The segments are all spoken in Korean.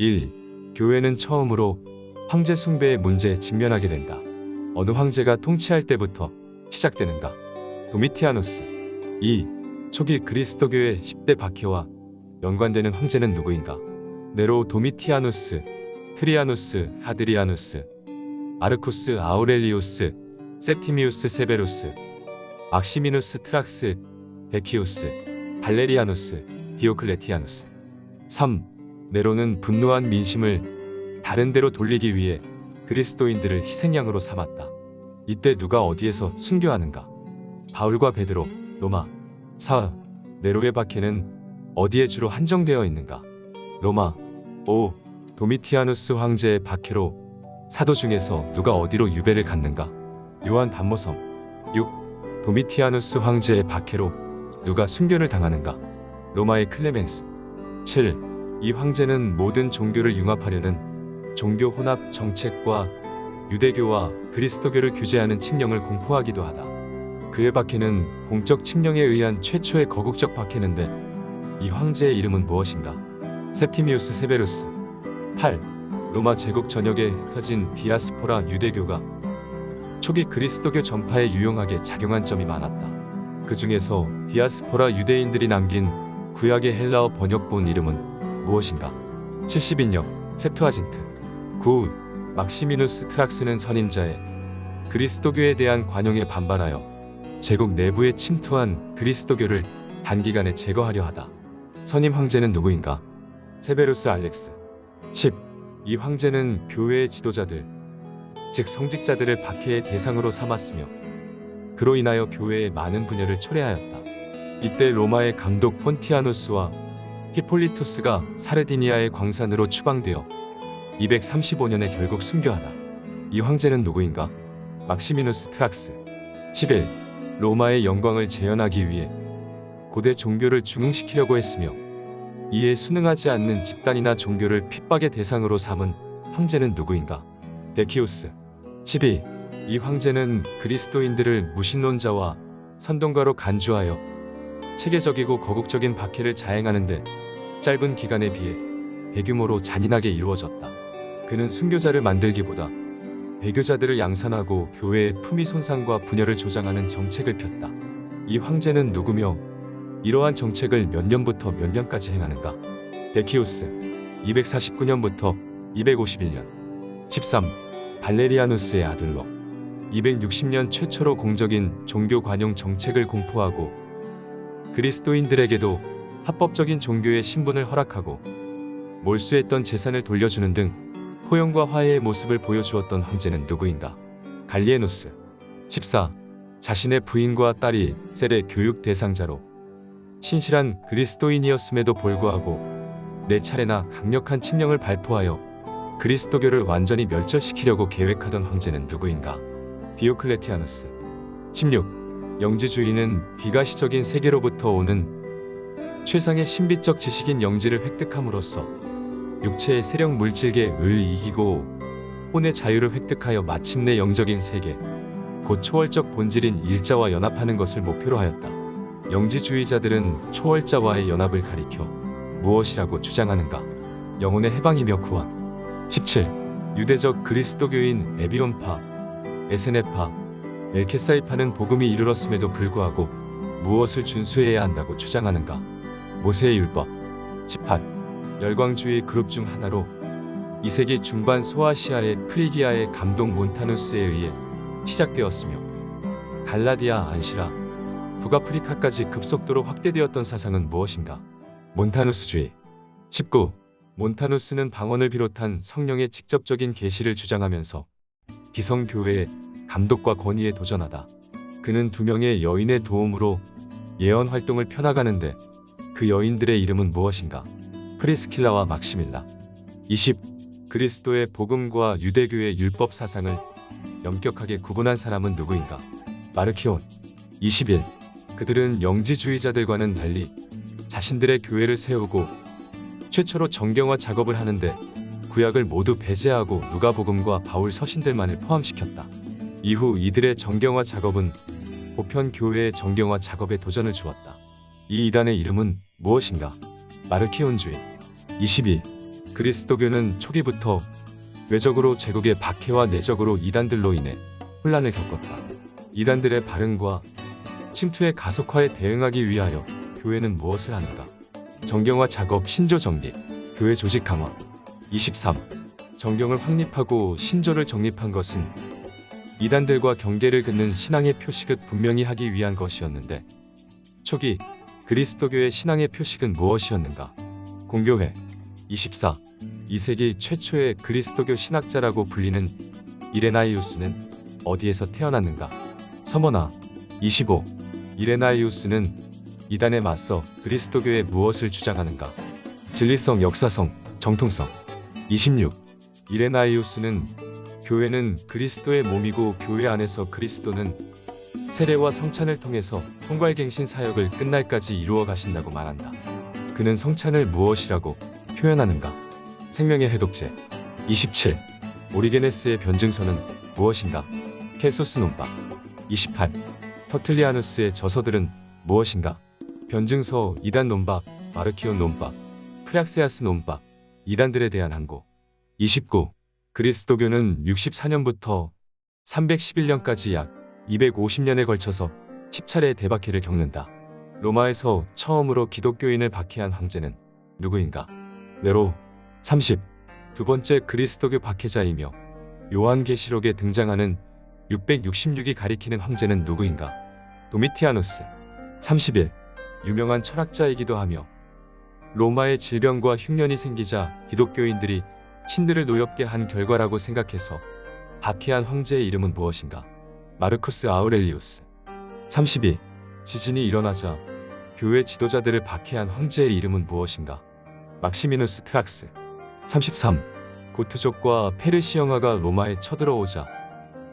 1. 교회는 처음으로 황제 숭배의 문제에 직면하게 된다. 어느 황제가 통치할 때부터 시작되는가? 도미티아누스 2. 초기 그리스도교의 10대 박해와 연관되는 황제는 누구인가? 네로 도미티아누스, 트리아누스, 하드리아누스, 아르쿠스 아우렐리우스, 세티미우스 세베루스, 막시미누스 트락스, 데키우스, 발레리아누스, 디오클레티아누스 3. 네로는 분노한 민심을 다른 데로 돌리기 위해 그리스도인들을 희생양으로 삼았다. 이때 누가 어디에서 순교하는가? 바울과 베드로, 로마 4. 네로의 박해는 어디에 주로 한정되어 있는가? 로마 5. 도미티아누스 황제의 박해로 사도 중에서 누가 어디로 유배를 갔는가? 요한 반모섬 6. 도미티아누스 황제의 박해로 누가 순교를 당하는가? 로마의 클레멘스 7. 이 황제는 모든 종교를 융합하려는 종교 혼합 정책과 유대교와 그리스도교를 규제하는 칙령을 공포하기도 하다. 그의 박해는 공적 칙령에 의한 최초의 거국적 박해인데 이 황제의 이름은 무엇인가? 세피미우스 세베루스 8. 로마 제국 전역에 흩어진 디아스포라 유대교가 초기 그리스도교 전파에 유용하게 작용한 점이 많았다. 그 중에서 디아스포라 유대인들이 남긴 구약의 헬라어 번역본 이름은 무엇인가? 70인역 셉투아진트 9. 막시미누스 트락스는 선임자의 그리스도교에 대한 관용에 반발하여 제국 내부에 침투한 그리스도교를 단기간에 제거하려 하다. 선임 황제는 누구인가? 세베루스 알렉스 10. 이 황제는 교회의 지도자들, 즉 성직자들을 박해의 대상으로 삼았으며 그로 인하여 교회의 많은 분열을 초래하였다. 이때 로마의 감독 폰티아누스와 히폴리투스가 사르디니아의 광산으로 추방되어 235년에 결국 순교하다. 이 황제는 누구인가? 막시미누스 트락스 11. 로마의 영광을 재현하기 위해 고대 종교를 중흥시키려고 했으며 이에 순응하지 않는 집단이나 종교를 핍박의 대상으로 삼은 황제는 누구인가? 데키우스 12. 이 황제는 그리스도인들을 무신론자와 선동가로 간주하여 체계적이고 거국적인 박해를 자행하는 데 짧은 기간에 비해 대규모로 잔인하게 이루어졌다. 그는 순교자를 만들기보다 배교자들을 양산하고 교회의 품위 손상과 분열을 조장하는 정책을 폈다. 이 황제는 누구며 이러한 정책을 몇 년부터 몇 년까지 행하는가? 데키우스 249년부터 251년 13. 발레리아누스의 아들로 260년 최초로 공적인 종교 관용 정책을 공포하고 그리스도인들에게도 합법적인 종교의 신분을 허락하고 몰수했던 재산을 돌려주는 등 포용과 화해의 모습을 보여주었던 황제는 누구인가? 갈리에누스 14. 자신의 부인과 딸이 셀의 교육 대상자로 신실한 그리스도인이었음에도 불구하고 네 차례나 강력한 칙령을 발표하여 그리스도교를 완전히 멸절시키려고 계획하던 황제는 누구인가? 디오클레티아누스 16. 영지주의는 비가시적인 세계로부터 오는 최상의 신비적 지식인 영지를 획득함으로써 육체의 세력 물질계 을 이기고 혼의 자유를 획득하여 마침내 영적인 세계 곧 초월적 본질인 일자와 연합하는 것을 목표로 하였다. 영지주의자들은 초월자와의 연합을 가리켜 무엇이라고 주장하는가? 영혼의 해방이며 구원. 17. 유대적 그리스도교인 에비온파, 에세네파, 멜케사이파는 복음이 이르렀음에도 불구하고 무엇을 준수해야 한다고 주장하는가? 모세의 율법. 18. 열광주의 그룹 중 하나로 2세기 중반 소아시아의 프리기아의 감독 몬타누스에 의해 시작되었으며 갈라디아 안시라 북아프리카까지 급속도로 확대되었던 사상은 무엇인가? 몬타누스주의 19. 몬타누스는 방언을 비롯한 성령의 직접적인 계시를 주장하면서 기성교회의 감독과 권위에 도전하다. 그는 두 명의 여인의 도움으로 예언 활동을 펴나가는데 그 여인들의 이름은 무엇인가? 프리스킬라와 막시밀라. 20. 그리스도의 복음과 유대교의 율법 사상을 엄격하게 구분한 사람은 누구인가? 마르키온. 21. 그들은 영지주의자들과는 달리 자신들의 교회를 세우고 최초로 정경화 작업을 하는데 구약을 모두 배제하고 누가복음과 바울 서신들만을 포함시켰다. 이후 이들의 정경화 작업은 보편 교회의 정경화 작업에 도전을 주었다. 이 이단의 이름은 무엇인가? 마르키온주의. 22. 그리스도교는 초기부터 외적으로 제국의 박해와 내적으로 이단들로 인해 혼란을 겪었다. 이단들의 발흥과 침투의 가속화에 대응하기 위하여 교회는 무엇을 하는가? 정경화 작업 신조 정립, 교회 조직 강화. 23. 정경을 확립하고 신조를 정립한 것은 이단들과 경계를 긋는 신앙의 표식을 분명히 하기 위한 것이었는데 초기 그리스도교의 신앙의 표식은 무엇이었는가? 공교회 24. 2세기 최초의 그리스도교 신학자라고 불리는 이레나이우스는 어디에서 태어났는가? 서머나 25. 이레나이우스는 이단에 맞서 그리스도교에 무엇을 주장하는가? 진리성, 역사성, 정통성 26. 이레나이우스는 교회는 그리스도의 몸이고 교회 안에서 그리스도는 세례와 성찬을 통해서 총괄갱신 사역을 끝날까지 이루어 가신다고 말한다. 그는 성찬을 무엇이라고 표현하는가? 생명의 해독제 27. 오리게네스의 변증서는 무엇인가? 케소스 논박 28. 터틀리아누스의 저서들은 무엇인가? 변증서 이단 논박, 마르키온 논박, 프락세아스 논박, 이단들에 대한 항고 29. 그리스도교는 64년부터 311년까지 약 250년에 걸쳐서 10차례의 대박해를 겪는다. 로마에서 처음으로 기독교인을 박해한 황제는 누구인가? 네로 30. 두 번째 그리스도교 박해자이며 요한계시록에 등장하는 666이 가리키는 황제는 누구인가? 도미티아누스 31. 유명한 철학자이기도 하며 로마의 질병과 흉년이 생기자 기독교인들이 신들을 노엽게 한 결과라고 생각해서 박해한 황제의 이름은 무엇인가? 마르쿠스 아우렐리우스 32. 지진이 일어나자 교회 지도자들을 박해한 황제의 이름은 무엇인가? 막시미누스 트락스 33. 고트족과 페르시영화가 로마에 쳐들어오자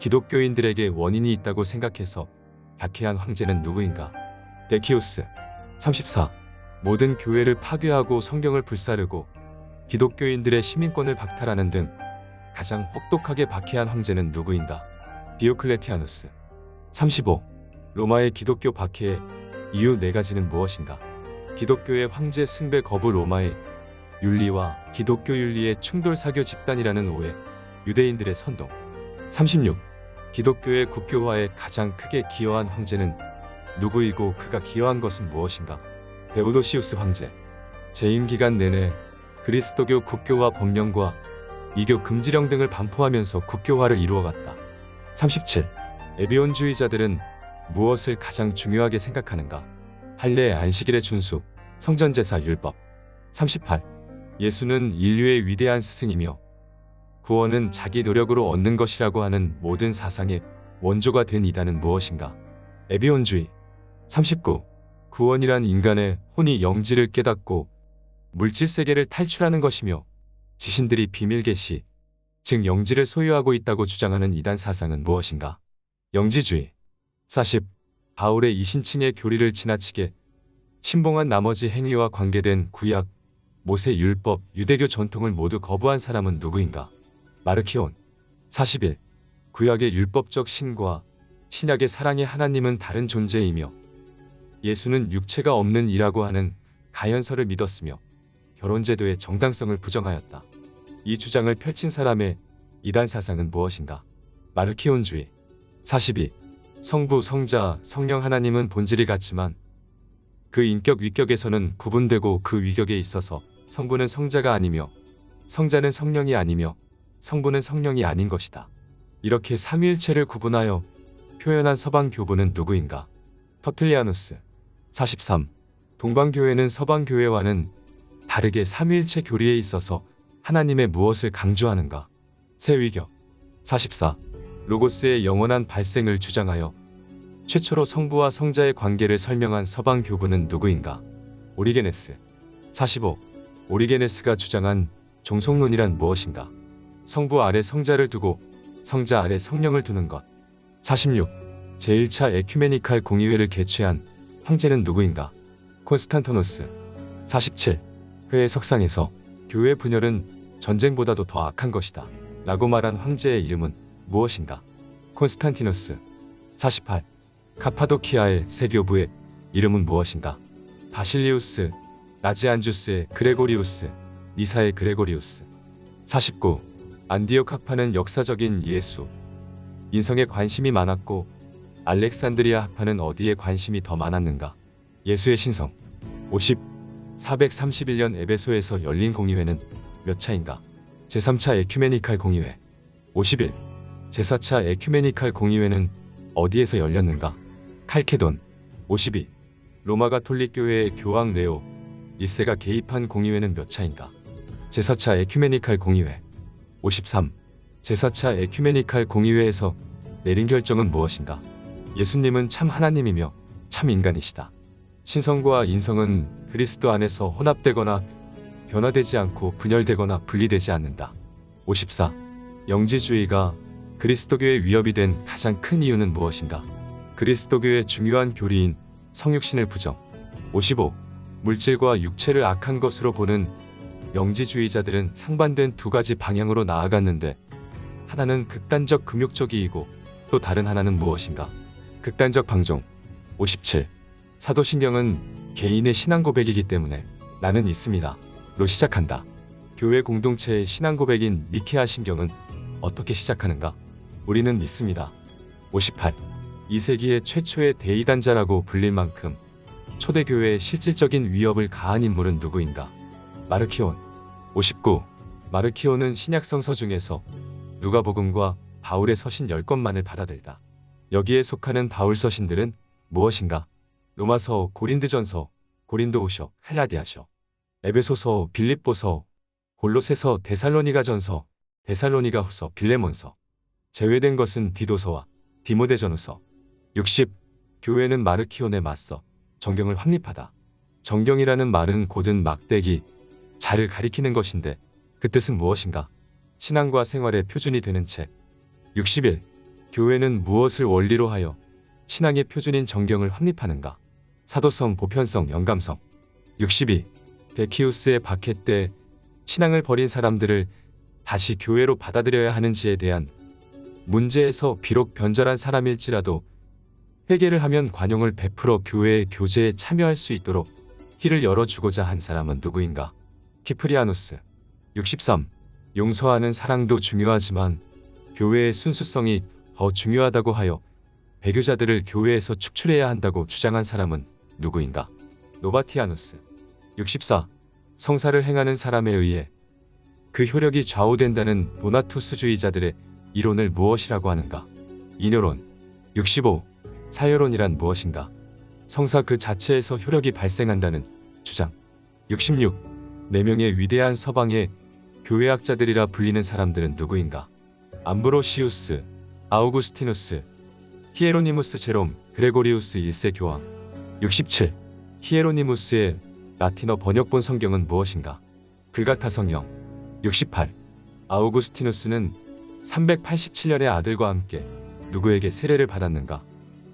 기독교인들에게 원인이 있다고 생각해서 박해한 황제는 누구인가? 데키우스 34. 모든 교회를 파괴하고 성경을 불사르고 기독교인들의 시민권을 박탈하는 등 가장 혹독하게 박해한 황제는 누구인가? 디오클레티아누스 35. 로마의 기독교 박해의 이유 네 가지는 무엇인가? 기독교의 황제 승배 거부 로마의 윤리와 기독교 윤리의 충돌 사교 집단이라는 오해, 유대인들의 선동. 36. 기독교의 국교화에 가장 크게 기여한 황제는 누구이고 그가 기여한 것은 무엇인가? 베오도시우스 황제. 재임 기간 내내 그리스도교 국교화 법령과 이교 금지령 등을 반포하면서 국교화를 이루어갔다. 37. 에비온주의자들은 무엇을 가장 중요하게 생각하는가? 할례 안식일의 준수, 성전제사 율법. 38. 예수는 인류의 위대한 스승이며 구원은 자기 노력으로 얻는 것이라고 하는 모든 사상의 원조가 된 이단은 무엇인가? 에비온주의. 39. 구원이란 인간의 혼이 영지를 깨닫고 물질 세계를 탈출하는 것이며 지신들이 비밀 계시, 즉 영지를 소유하고 있다고 주장하는 이단 사상은 무엇인가? 영지주의. 40. 바울의 이신칭의 교리를 지나치게 신봉한 나머지 행위와 관계된 구약, 모세 율법, 유대교 전통을 모두 거부한 사람은 누구인가? 마르키온. 41. 구약의 율법적 신과 신약의 사랑의 하나님은 다른 존재이며 예수는 육체가 없는 이라고 하는 가연설을 믿었으며 결혼제도의 정당성을 부정하였다. 이 주장을 펼친 사람의 이단 사상은 무엇인가? 마르키온주의. 42. 성부, 성자, 성령 하나님은 본질이 같지만 그 인격 위격에서는 구분되고 그 위격에 있어서 성부는 성자가 아니며 성자는 성령이 아니며 성부는 성령이 아닌 것이다. 이렇게 삼위일체를 구분하여 표현한 서방 교부는 누구인가? 터틀리아누스 43. 동방교회는 서방교회와는 다르게 삼위일체 교리에 있어서 하나님의 무엇을 강조하는가? 세위격 44. 로고스의 영원한 발생을 주장하여 최초로 성부와 성자의 관계를 설명한 서방 교부는 누구인가? 오리게네스 45. 오리게네스가 주장한 종속론이란 무엇인가? 성부 아래 성자를 두고 성자 아래 성령을 두는 것. 46. 제1차 에큐메니칼 공의회를 개최한 황제는 누구인가? 콘스탄토노스. 47. 회의 석상에서 교회 분열은 전쟁보다도 더 악한 것이다. 라고 말한 황제의 이름은 무엇인가? 콘스탄티누스. 48. 카파도키아의 세교부의 이름은 무엇인가? 바실리우스, 나지안주스의 그레고리우스, 니사의 그레고리우스 49. 안디옥 학파는 역사적인 예수 인성에 관심이 많았고 알렉산드리아 학파는 어디에 관심이 더 많았는가? 예수의 신성 50. 431년 에베소에서 열린 공의회는 몇 차인가? 제3차 에큐메니칼 공의회 51. 제4차 에큐메니칼 공의회는 어디에서 열렸는가? 칼케돈 52. 로마 가톨릭 교회의 교황 레오 1세가 개입한 공의회는 몇 차인가? 제4차 에큐메니칼 공의회 53. 제4차 에큐메니칼 공의회에서 내린 결정은 무엇인가? 예수님은 참 하나님이며 참 인간이시다. 신성과 인성은 그리스도 안에서 혼합되거나 변화되지 않고 분열되거나 분리되지 않는다. 54. 영지주의가 그리스도교의 위협이 된 가장 큰 이유는 무엇인가? 그리스도교의 중요한 교리인 성육신을 부정. 55. 물질과 육체를 악한 것으로 보는 영지주의자들은 상반된 두 가지 방향으로 나아갔는데 하나는 극단적 금욕적이이고 또 다른 하나는 무엇인가? 극단적 방종. 57. 사도신경은 개인의 신앙 고백이기 때문에 나는 있습니다. 로 시작한다. 교회 공동체의 신앙 고백인 니케아 신경은 어떻게 시작하는가? 우리는 믿습니다. 58. 2세기의 최초의 대이단자라고 불릴 만큼 초대교회에 실질적인 위협을 가한 인물은 누구인가? 마르키온. 59. 마르키온은 신약 성서 중에서 누가복음과 바울의 서신 10권만을 받아들다. 여기에 속하는 바울 서신들은 무엇인가? 로마서, 고린도전서, 고린도후서, 헬라디아서, 에베소서, 빌립보서, 골로새서, 데살로니가전서, 데살로니가후서, 빌레몬서. 제외된 것은 디도서와 디모데전후서. 60. 교회는 마르키온에 맞서 정경을 확립하다. 정경이라는 말은 곧은 막대기, 자를 가리키는 것인데 그 뜻은 무엇인가? 신앙과 생활의 표준이 되는 책. 61. 교회는 무엇을 원리로 하여 신앙의 표준인 정경을 확립하는가? 사도성, 보편성, 영감성. 62. 데키우스의 박해 때 신앙을 버린 사람들을 다시 교회로 받아들여야 하는지에 대한 문제에서 비록 변절한 사람일지라도 회개를 하면 관용을 베풀어 교회의 교제에 참여할 수 있도록 길을 열어주고자 한 사람은 누구인가? 키프리아누스 63. 용서하는 사랑도 중요하지만 교회의 순수성이 더 중요하다고 하여 배교자들을 교회에서 축출해야 한다고 주장한 사람은 누구인가? 노바티아누스 64. 성사를 행하는 사람에 의해 그 효력이 좌우된다는 도나투스주의자들의 이론을 무엇이라고 하는가? 이뇨론 65. 사여론이란 무엇인가? 성사 그 자체에서 효력이 발생한다는 주장 66. 네 명의 위대한 서방의 교회학자들이라 불리는 사람들은 누구인가? 암브로시우스, 아우구스티누스, 히에로니무스 제롬, 그레고리우스 1세 교황 67. 히에로니무스의 라틴어 번역본 성경은 무엇인가? 불가타 성경 68. 아우구스티누스는 387년의 아들과 함께 누구에게 세례를 받았는가?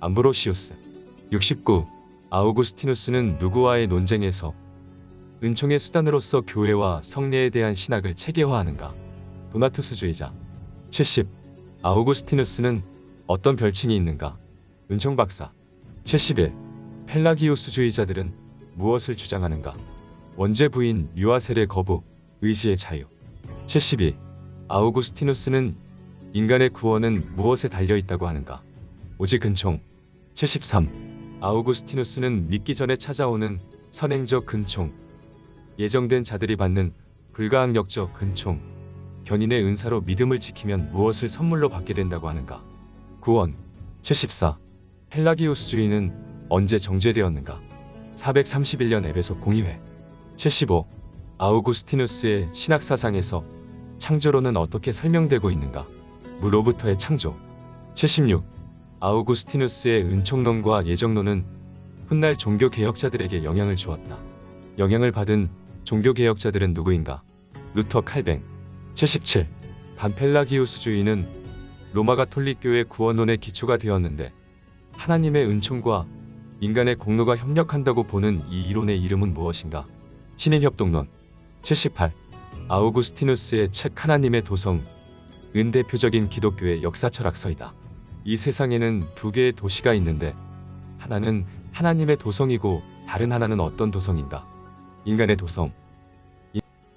암브로시우스 69. 아우구스티누스는 누구와의 논쟁에서 은총의 수단으로서 교회와 성례에 대한 신학을 체계화하는가? 도나투스주의자 70. 아우구스티누스는 어떤 별칭이 있는가? 은총 박사 71. 펠라기우스주의자들은 무엇을 주장하는가? 원죄 부인 유아 세례 거부, 의지의 자유 72. 아우구스티누스는 인간의 구원은 무엇에 달려 있다고 하는가? 오직 근총 73. 아우구스티누스는 믿기 전에 찾아오는 선행적 근총 예정된 자들이 받는 불가항력적 근총 견인의 은사로 믿음을 지키면 무엇을 선물로 받게 된다고 하는가? 구원 74. 펠라기우스주의는 언제 정제되었는가? 431년 에베소 공의회 75. 아우구스티누스의 신학 사상에서 창조론은 어떻게 설명되고 있는가? 무로부터의 창조 76. 아우구스티누스의 은총론과 예정론은 훗날 종교 개혁자들에게 영향을 주었다. 영향을 받은 종교 개혁자들은 누구인가? 루터 칼뱅 77. 반펠라기우스주의는 로마 가톨릭 교회 구원론의 기초가 되었는데 하나님의 은총과 인간의 공로가 협력한다고 보는 이 이론의 이름은 무엇인가? 신인 협동론 78. 아우구스티누스의 책 하나님의 도성 은 대표적인 기독교의 역사 철학서이다. 이 세상에는 두 개의 도시가 있는데 하나는 하나님의 도성이고 다른 하나는 어떤 도성인가? 인간의 도성.